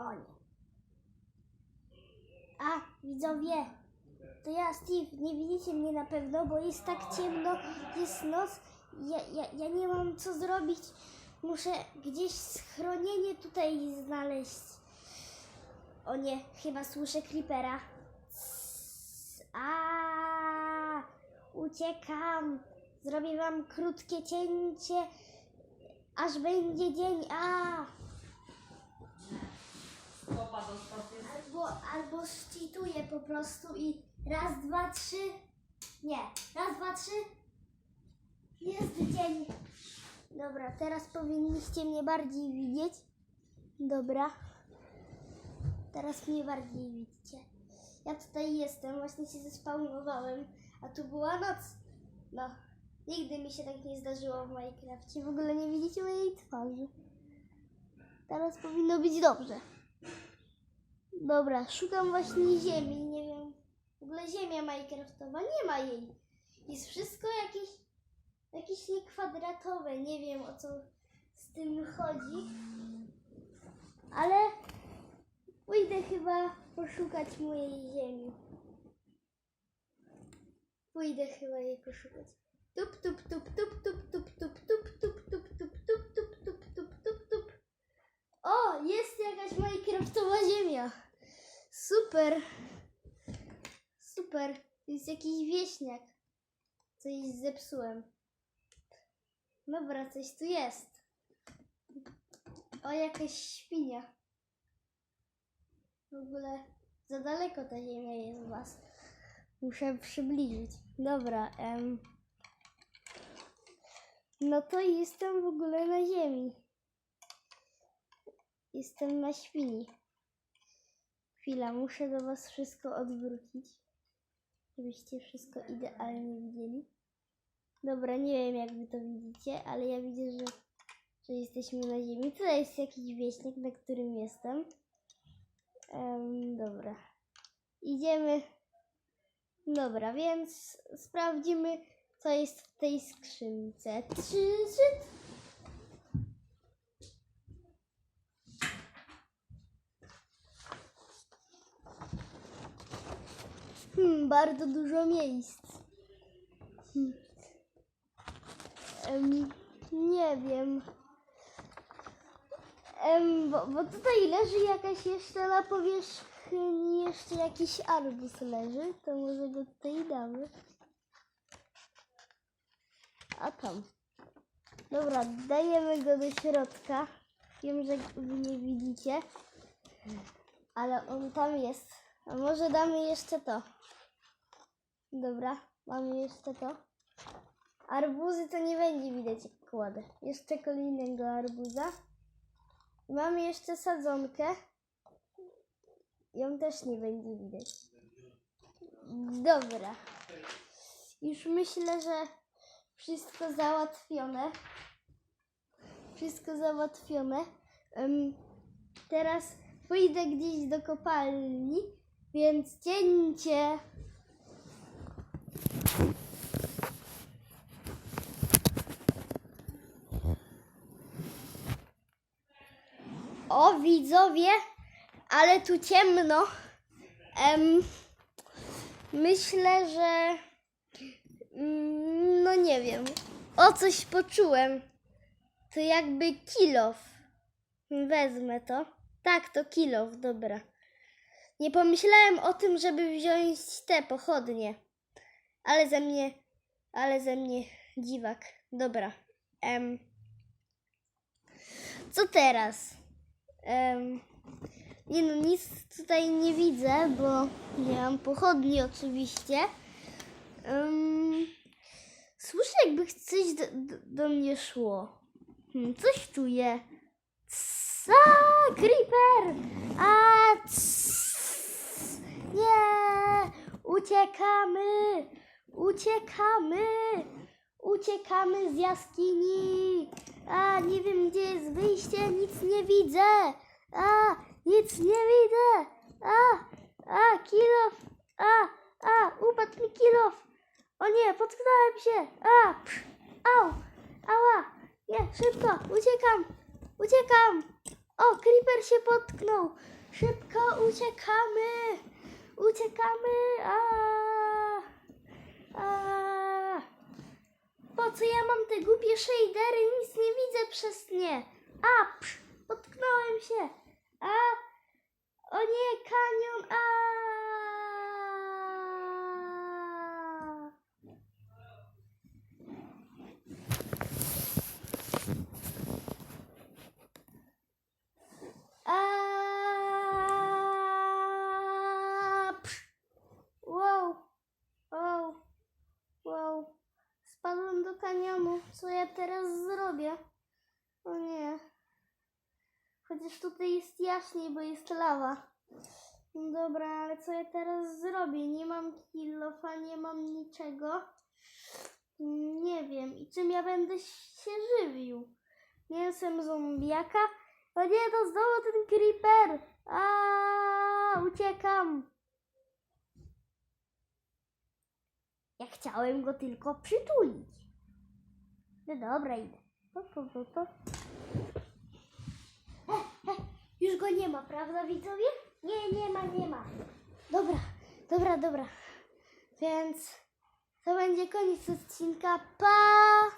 O nie. A, widzowie, to ja, Steve, nie widzicie mnie na pewno, bo jest tak ciemno, jest noc. Ja, ja, ja nie mam co zrobić. Muszę gdzieś schronienie tutaj znaleźć. O nie, chyba słyszę creepera. A, uciekam. Zrobię wam krótkie cięcie, aż będzie dzień. A. Albo, albo po prostu i raz, dwa, trzy. Nie, raz, dwa, trzy. Jest dzień. Dobra, teraz powinniście mnie bardziej widzieć. Dobra. Teraz mnie bardziej widzicie. Ja tutaj jestem, właśnie się zespawnowałem, a tu była noc. No, nigdy mi się tak nie zdarzyło w Minecrafcie. W ogóle nie widzicie mojej twarzy. Teraz powinno być dobrze. Dobra, szukam właśnie ziemi, nie wiem. W ogóle ziemia Minecraftowa, nie ma jej. Jest wszystko jakieś, jakieś niekwadratowe, nie wiem o co z tym chodzi. Ale pójdę chyba poszukać mojej ziemi. Pójdę chyba jej poszukać. Tup, tup, tup, tup, tup, tup, tup, tup, tup, tup, tup, tup, tup, tup, tup, tup, tup. O, jest jakaś Minecraftowa ziemia. Super. Super. Jest jakiś wieśniak. Coś zepsułem. Dobra, coś tu jest. O, jakaś świnia. W ogóle za daleko ta ziemia jest was. Muszę przybliżyć. Dobra. Em. No to jestem w ogóle na ziemi. Jestem na świni. Chwila, muszę do Was wszystko odwrócić, żebyście wszystko idealnie widzieli. Dobra, nie wiem jak Wy to widzicie, ale ja widzę, że, że jesteśmy na ziemi. Tutaj jest jakiś wieśniak, na którym jestem. Em, dobra. Idziemy. Dobra, więc sprawdzimy, co jest w tej skrzynce. Trzy, trzy. Hmm, bardzo dużo miejsc. Em, nie wiem. Em, bo, bo tutaj leży jakaś jeszcze na powierzchni, jeszcze jakiś arbus leży, to może go tutaj damy. A tam. Dobra, dajemy go do środka. Wiem, że wy nie widzicie, ale on tam jest. A może damy jeszcze to. Dobra, mamy jeszcze to. Arbuzy to nie będzie widać jak kładę. Jeszcze kolejnego arbuza. Mamy jeszcze sadzonkę. Ją też nie będzie widać. Dobra. Już myślę, że wszystko załatwione. Wszystko załatwione. Em, teraz pójdę gdzieś do kopalni, więc cięcie. O, widzowie, ale tu ciemno. Em, myślę, że. mm, No nie wiem. O coś poczułem. To jakby kilof. Wezmę to. Tak, to kilof, dobra. Nie pomyślałem o tym, żeby wziąć te pochodnie. Ale ze mnie. Ale ze mnie dziwak. Dobra. Em. Co teraz? Em, nie no, nic tutaj nie widzę, bo nie mam pochodni oczywiście. Em, słyszę jakby coś do, do, do mnie szło. Hmm, coś czuję. Cs, a, creeper! A, cs, nie! Uciekamy! Uciekamy! Uciekamy z jaskini! A, nie wiem gdzie jest wyjście, nic nie widzę! A, nic nie widzę! A, a, kilof! A, a, upadł mi kilof! O nie, potknąłem się! A, psz, au, ała! Nie, szybko, uciekam! Uciekam! O, creeper się potknął. Szybko uciekamy. Uciekamy. A, a. Po co ja mam te głupie shadery? Nic nie widzę przez nie. A, psz, potknąłem się. A, o nie, kanion. A. A, psz. Wow, wow, wow. Spadłem do kanionu. Co ja teraz zrobię? O nie. Chociaż tutaj jest jaśniej, bo jest lawa. Dobra, ale co ja teraz zrobię? Nie mam kilofa, nie mam niczego. Nie wiem. I czym ja będę się żywił? Mięsem zombiaka? O nie, to znowu ten creeper! A, uciekam! Chciałem go tylko przytulić. No dobra, idę. Po, po, po, po. E, e, już go nie ma, prawda widzowie? Nie, nie ma, nie ma. Dobra, dobra, dobra. Więc to będzie koniec odcinka. Pa!